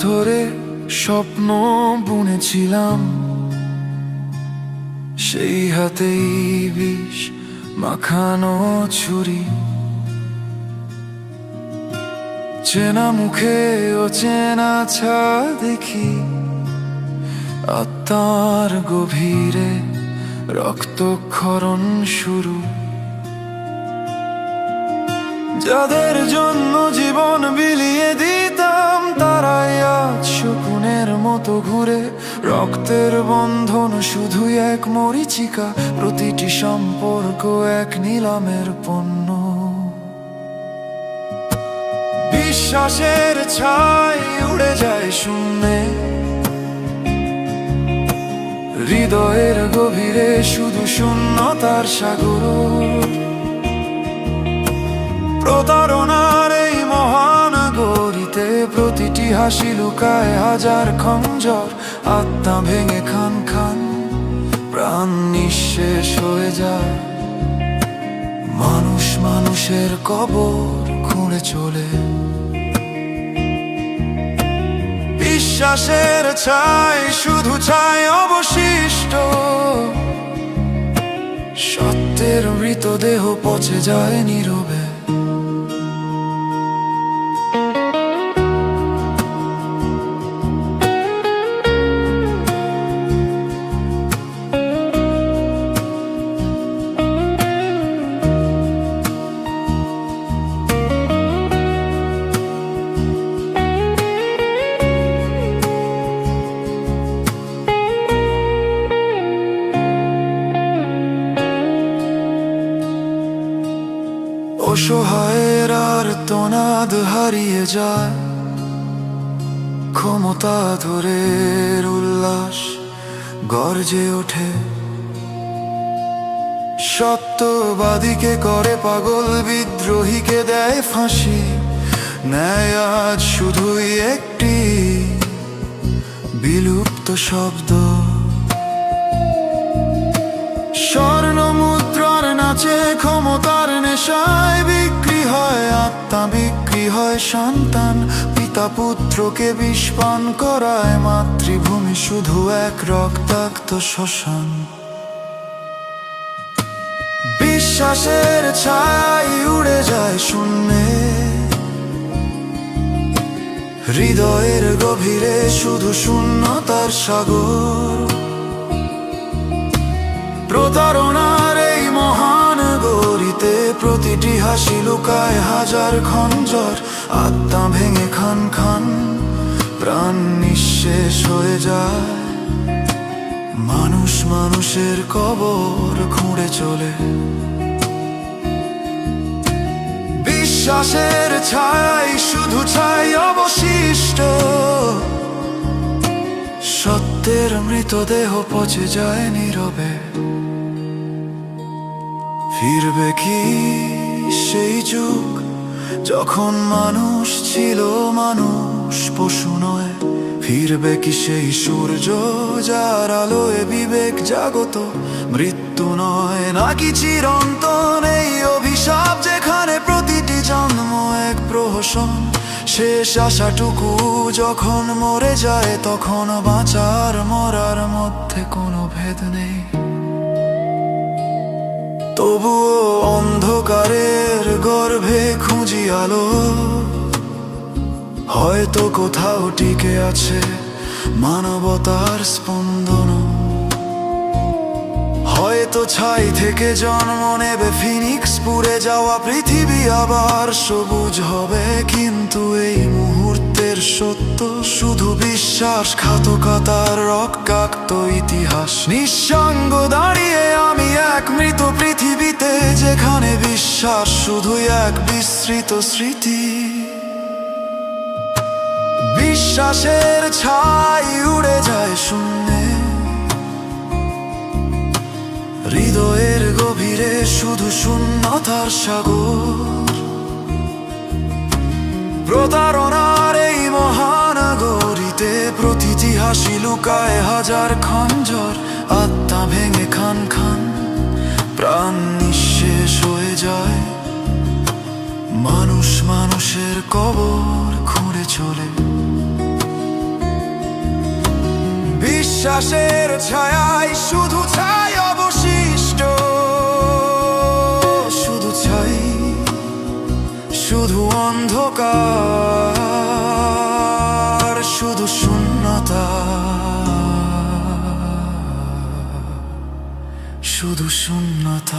ধরে স্বপ্ন বুনেছিলাম, সেই হাতেই বিষ মাখানো ছুরি। চেনা মুখে ও চেনা ছা দেখি, আত্মার গভীরে রক্তক্ষরণ শুরু। যাদের জন্য জীবন বিলিয়ে দিতাম তারাই শকুনের মতো ঘুরে। রক্তের বন্ধন শুধুই এক মরিচিকা, প্রতিটি সম্পর্ক এক নিলামের পণ্য। বিশ্বাসের ছাই উড়ে যায় শূন্যে। হৃদয়ের গভীরে শুধু শূন্যতার সাগর। প্রতারণার হাসি লুকায় হাজার খঞ্জর, আত্মা ভেঙে খান খান, প্রাণ নিঃশেষ হয়ে যায়। মানুষ মানুষের কবর খুঁড়ে চলে। বিশ্বাসের ছাই, শুধু ছাই অবশিষ্ট। সত্যের মৃতদেহ পচে যায় নীরবে। অসহায়ের আর তোনাদ হারিয়ে যায়। ক্ষমতা ধরে উল্লাস গর্জে ওঠে। সত্যবাদীকে করে পাগল বিদ্রোহীকে দেয় ফাঁসি। ন্যায় আজ শুধুই একটি বিলুপ্ত শব্দ। মুদ্রার নাচে ক্ষমতার নেশায় বিক্রি হয় আত্মা, বিক্রি হয় সন্তান। পিতা পুত্রকে বিস্পান করায়, মাতৃভূমি শুধু এক রক্তাক্ত শ্মশান। বিশ্বাসের ছাই উড়ে যায় শূন্যে। হৃদয়ের গভীরে শুধু শূন্যতার সাগর। গরিতে প্রতিটি হাসি লুকায় হাজার খঞ্জর আত্মা ভেঙে খান খান, প্রাণ নিঃশেষ হয়ে যায়। মানুষ মানুষের কবর খুঁড়ে চলে। বিশ্বাসের ছাই শুধু ছাই অবশিষ্ট। সত্যের মৃতদেহ পচে যায় নীরবে। ফিরবে কি সেই যুগ? যখন মানুষ ছিল মানুষ, পশু নয়। ফিরবে কি সেই সূর্য যার আলোয় বিবেক জাগত? মৃত্যু নয়, নাকি চিরন্তন এই অভিশাপ যেখানে প্রতিটি জন্ম এক প্রহসন? শেষ আশাটুকু যখন মরে যায়, তখন বাঁচার মরার মধ্যে কোনো ভেদ নেই। তবুও অন্ধকারের গর্ভে খুঁজি আলো। হয়তো কোথাও টিকে আছে মানবতার স্পন্দন। হয়তো ছাই থেকে জন্ম নেবে ফিনিক্স, পুড়ে যাওয়া পৃথিবী আবার সবুজ হবে, কিন্তু এই মুহূর্তের সত্য, শুধু বিশ্বাস বিশ্বাসঘাতকতার রক্তাক্ত ইতিহাস। নিঃসঙ্গ দাঁড়িয়ে আমি এক মৃত পৃথিবীতে, যেখানে বিশ্বাস শুধুই এক বিস্তৃত স্মৃতি। বিশ্বাসের ছাই উড়ে যায় শূন্যে। হৃদয়ের গভীরে শুধু শূন্যতার সাগর। প্রতারণার হাসি লুকায় হাজার খঞ্জর, আত্মা ভেঙে খান খান, প্রাণ নিঃশেষ হয়ে যায়। মানুষ মানুষের কবর খুঁড়ে চলে। বিশ্বাসের ছায়ায় শুধু ছাই অবশিষ্ট, শুধু ছাই, শুধু অন্ধকার। শুধু শূন্যতা।